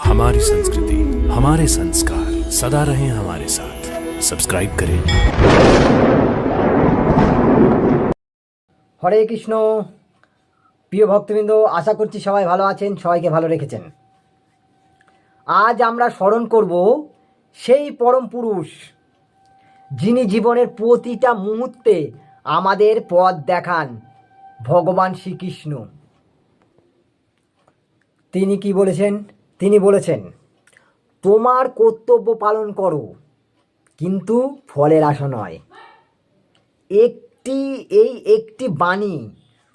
हमारी संस्कृति हमारे संस्कार सदा रहे हमारे साथ सब्सक्राइब करें হরে কৃষ্ণ প্রিয় ভক্তবৃন্দ আশা করছি সবাই ভালো আছেন সবাইকে ভালো রেখেছেন আজ আমরা স্মরণ করব সেই পরম পুরুষ যিনি জীবনের প্রতিটা মুহূর্তে আমাদের পথ দেখান ভগবান শ্রীকৃষ্ণ তিনি কি বলেছেন তিনি বলেছেন, তোমার কর্তব্য পালন করো, কিন্তু ফলের আশা নয়। একটি, এই একটি বাণী,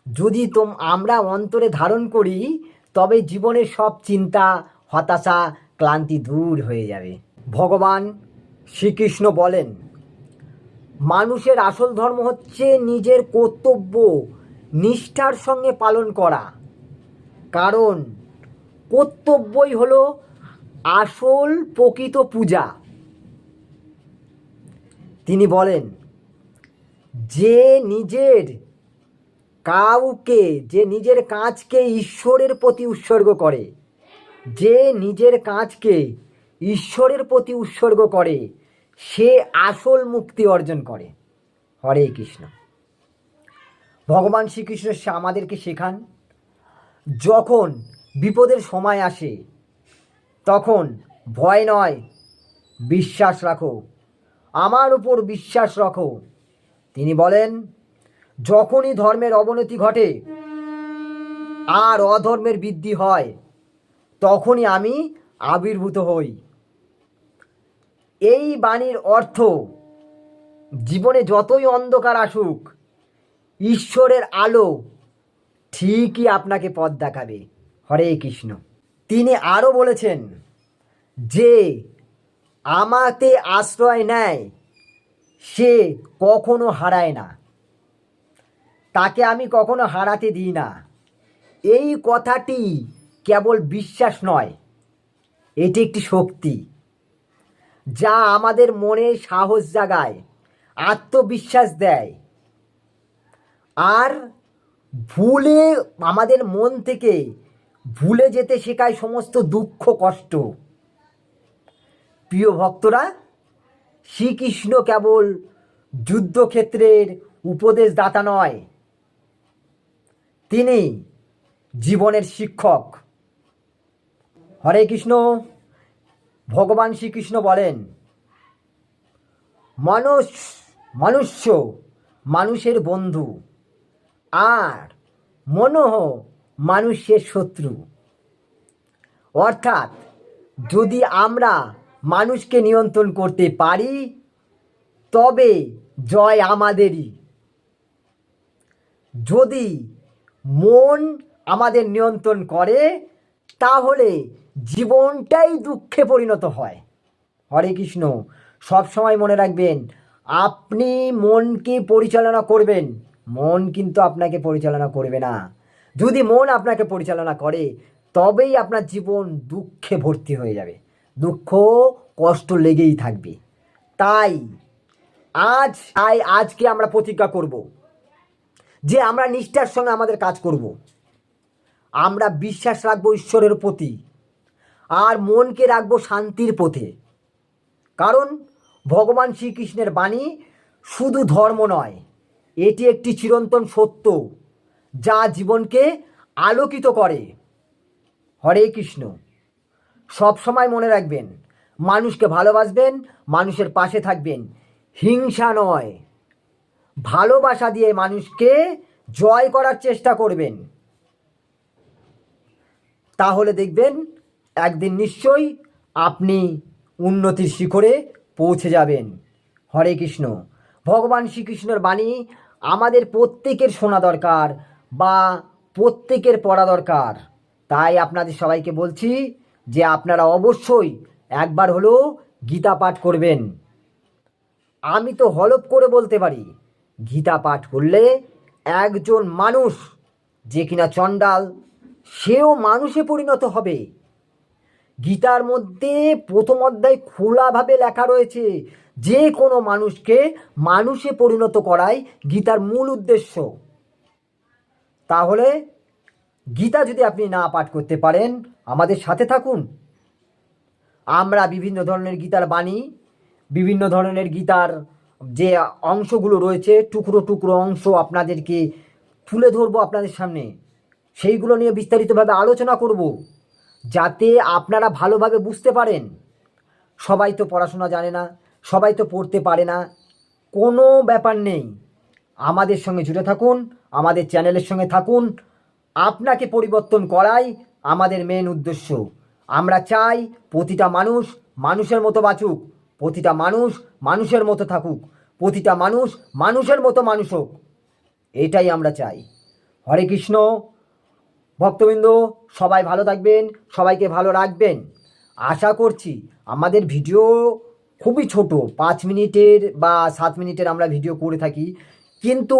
যদি তোম, আমরা অন্তরে ধারণ করি, তবে জীবনের সব চিন্তা, হতাশা, ক্লান্তি দূর হয়ে যাবে। ভগবান শ্রীকৃষ্ণ বলেন, মানুষের আসল ধর্ম হচ্ছে নিজের কর্তব্য, নিষ্ঠার সঙ্গে পালন করা। কারণ কর্তব্যই হলো আসল প্রকৃত পূজা। তিনি বলেন, যে নিজের কাউকে, যে নিজের কাজকে ঈশ্বরের প্রতি উৎসর্গ করে, যে নিজের কাজকে ঈশ্বরের প্রতি উৎসর্গ করে, সে আসল মুক্তি অর্জন করে। হরে কৃষ্ণ। ভগবান শ্রীকৃষ্ণ আমাদেরকে শেখান, যখন বিপদের সময় আসে, তখন ভয় নয়, বিশ্বাস রাখো। আমার উপর বিশ্বাস রাখো। তিনি বলেন, যখনই ধর্মের অবনতি ঘটে আর অধর্মের বৃদ্ধি হয়, তখনই আমি আবির্ভূত হই। এই বাণীর অর্থ, জীবনে যতই অন্ধকার আসুক, ঈশ্বরের আলো ঠিকই আপনাকে পথ দেখাবে। হরে কৃষ্ণ। তিনি আরও বলেছেন, যে আমাতে আশ্রয় নেয়, সে কখনো হারায় না। তাকে আমি কখনো হারাতে দিই না। এই কথাটি কেবল বিশ্বাস নয়, এটি একটি শক্তি, যা আমাদের মনে সাহস জাগায়, আত্মবিশ্বাস দেয়। আর ভুলে আমাদের মন থেকে ভুলে যেতে শেখায় সমস্ত দুঃখ, কষ্ট। প্রিয় ভক্তরা, শ্রীকৃষ্ণ কেবল যুদ্ধক্ষেত্রের উপদেশদাতা নয়, তিনি জীবনের শিক্ষক। হরে কৃষ্ণ, ভগবান শ্রীকৃষ্ণ বলেন, মানুষ, মনুষ্য মানুষের বন্ধু, আর মনোহ মানুষের শত্রু। অর্থাৎ, যদি আমরা মানুষকে নিয়ন্ত্রণ করতে পারি, তবে জয় আমাদেরই। যদি মন আমাদের নিয়ন্ত্রণ করে, তাহলে জীবনটাই দুঃখে পরিণত হয়। হরে কৃষ্ণ, সব সময় মনে রাখবেন, আপনি মনকে পরিচালনা করবেন, মন কিন্তু আপনাকে পরিচালনা করবে না। যদি মন আপনাকে পরিচালনা করে, তবেই আপনার জীবন দুঃখে ভর্তি হয়ে যাবে। দুঃখ কষ্ট লেগেই থাকবে। তাই আজ, তাই আজকে আমরা প্রতিজ্ঞা করব যে আমরা নিষ্ঠার সঙ্গে আমাদের কাজ করব। আমরা বিশ্বাস রাখব ঈশ্বরের প্রতি আর মনকে রাখব শান্তির পথে। কারণ ভগবান শ্রীকৃষ্ণের বাণী শুধু ধর্ম নয়, এটি একটি চিরন্তন সত্য। যা জীবনকে আলোকিত করে। হরে কৃষ্ণ। সব সময় মনে রাখবেন, মানুষকে ভালোবাসবেন, মানুষের পাশে থাকবেন। হিংসা নয়। ভালোবাসা দিয়ে মানুষকে জয় করার চেষ্টা করবেন। তাহলে দেখবেন, একদিন নিশ্চয়ই আপনি উন্নতির শিখরে পৌঁছে যাবেন। হরে কৃষ্ণ। ভগবান শ্রীকৃষ্ণের বাণী আমাদের প্রত্যেকের শোনা দরকার। বা প্রত্যেকের পড়া দরকার। তাই আপনাদের সবাইকে বলছি যে আপনারা অবশ্যই একবার হলেও গীতা পাঠ করবেন। আমি তো হলপ করে বলতে পারি, গীতা পাঠ করলে একজন মানুষ যে কিনা চণ্ডাল, সেও মানুষে পরিণত হবে। গীতার মধ্যে প্রথম অধ্যায় খোলাভাবে লেখা রয়েছে, যে কোনো মানুষকে মানুষে পরিণত করাই গীতার মূল উদ্দেশ্য। তাহলে গীতা যদি আপনি না পাঠ করতে পারেন, আমাদের সাথে থাকুন। আমরা বিভিন্ন ধরনের গীতার বাণী, বিভিন্ন ধরনের গীতার যে অংশগুলো রয়েছে, টুকরো টুকরো অংশ আপনাদেরকে তুলে ধরবো আপনাদের সামনে। সেইগুলো নিয়ে বিস্তারিতভাবে আলোচনা করব, যাতে আপনারা ভালোভাবে বুঝতে পারেন। সবাই তো পড়াশোনা জানে না, সবাই তো পড়তে পারে না, কোনো ব্যাপার নেই। আমাদের সঙ্গে জুড়ে থাকুন, আমাদের চ্যানেলের সঙ্গে থাকুন। আপনাকে পরিবর্তন করাই আমাদের মেন উদ্দেশ্য। আমরা চাই প্রতিটা মানুষ মানুষের মতো বাঁচুক, প্রতিটা মানুষ মানুষের মতো থাকুক, প্রতিটা মানুষ মানুষের মতো মানুষ হোক। এটাই আমরা চাই। হরে কৃষ্ণ। ভক্তবৃন্দ, সবাই ভালো থাকবেন, সবাইকে ভালো রাখবেন। আশা করছি আমাদের ভিডিও খুবই ছোট, পাঁচ মিনিটের বা সাত মিনিটের আমরা ভিডিও করে থাকি। কিন্তু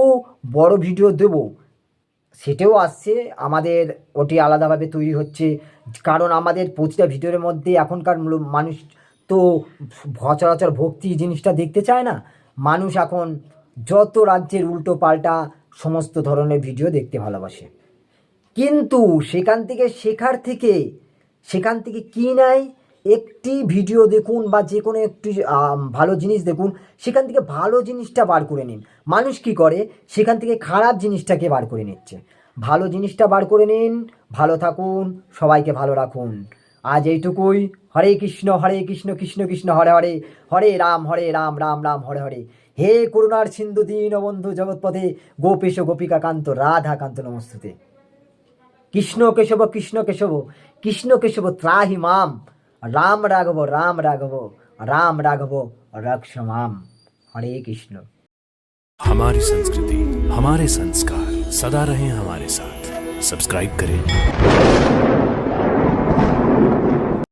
বড় ভিডিও দেব। সেটাও আসছে, আমাদের ওটি আলাদাভাবে তৈরি হচ্ছে। কারণ আমাদের প্রতিটা ভিডিওর মধ্যে এখনকার মানুষ তো সচরাচর ভক্তি জিনিসটা দেখতে চায় না। মানুষ এখন যত রাজ্যের উল্টো পাল্টা সমস্ত ধরনের ভিডিও দেখতে ভালোবাসে। কিন্তু সেখান থেকে শেখার থেকে, সেখান থেকে কী নেয়? একটি ভিডিও দেখুন বা যে কোনো একটি ভালো জিনিস দেখুন, সেখান থেকে ভালো জিনিসটা বার করে নিন। মানুষ কি করে? সেখান থেকে খারাপ জিনিসটাকে বার করে নিচ্ছে। ভালো জিনিসটা বার করে নিন, ভালো থাকুন, সবাইকে ভালো রাখুন। আজ এইটুকুই। হরে কৃষ্ণ হরে কৃষ্ণ কৃষ্ণ কৃষ্ণ, হরে হরে। হরে রাম হরে রাম রাম রাম, হরে হরে। হে করুণার সিন্ধু দীনবন্ধু জগৎপথে, গোপেশ গোপিকা কান্ত রাধা কান্ত নমস্তুতে। কৃষ্ণ কেশব কৃষ্ণ কেশব কৃষ্ণ কেশব ত্রাহি মাম। রাম রাঘব রাম রাঘব রাম রাঘব রক্ষ মাম হরে কৃষ্ণ हमारी संस्कृति हमारे संस्कार सदा रहे हमारे साथ सब्सक्राइब करें